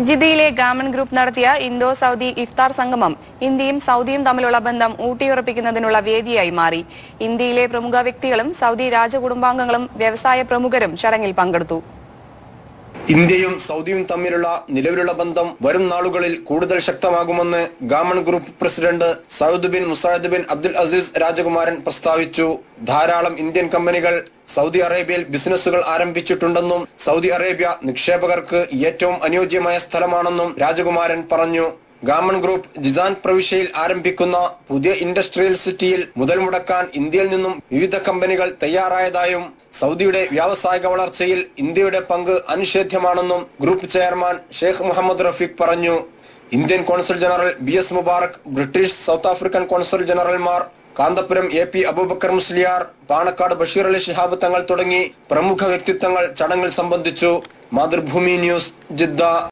ജിദ്ദയിലെ Gammon group നടത്തിയ Indo Saudi ഇഫ്താർ സംഗമം ഇന്ത്യയും സൗദിയും തമ്മിലുള്ള ബന്ധം ഊട്ടിയുറപ്പിക്കുന്നതിനുള്ള വേദിയായി മാറി. ഇന്ത്യയിലെ പ്രമുഖ വ്യക്തികളും സൗദി രാജകുടുംബാംഗങ്ങളും വ്യവസായ പ്രമുഖരും ചടങ്ങിൽ പങ്കെടുത്തു. ഇന്ത്യയും സൗദിയും തമ്മിലുള്ള നിലവിലുള്ള ബന്ധം വരും നാളുകളിൽ കൂടുതൽ ശക്തമാകുമെന്ന് Gammon group president Saud bin Musaad bin Abdul Aziz രാജകുമാരൻ പ്രസ്താവിച്ചു. ധാരാളം ഇന്ത്യൻ കമ്പനികൾ സൗദി അറേബ്യയിൽ ബിസിനസ്സുകൾ ആരംഭിച്ചിട്ടുണ്ടെന്നും സൗദി അറേബ്യ നിക്ഷേപകർക്ക് ഏറ്റവും അനുയോജ്യമായ സ്ഥലമാണെന്നും രാജകുമാരൻ പറഞ്ഞു. ഗാമൺ ഗ്രൂപ്പ് ജിസാൻ പ്രവിശ്യയിൽ ആരംഭിക്കുന്ന പുതിയ ഇൻഡസ്ട്രിയൽ സിറ്റിയിൽ മുതൽ മുടക്കാൻ ഇന്ത്യയിൽ നിന്നും വിവിധ കമ്പനികൾ തയ്യാറായതായും സൗദിയുടെ വ്യാവസായിക വളർച്ചയിൽ ഇന്ത്യയുടെ പങ്ക് അനിഷേധ്യമാണെന്നും group chairman Sheikh Muhammad Rafeeq പറഞ്ഞു. Indian consul general B S Mubarak British South African consul ജനറൽമാർ Kanthapuram A P Abubakar Musliyar Panakkad Basheer Ali Shihab Thangal തുടങ്ങി പ്രമുഖ വ്യക്തിത്വങ്ങൾ ചടങ്ങിൽ സംബന്ധിച്ചു. Mathrubhumi news Jeddah.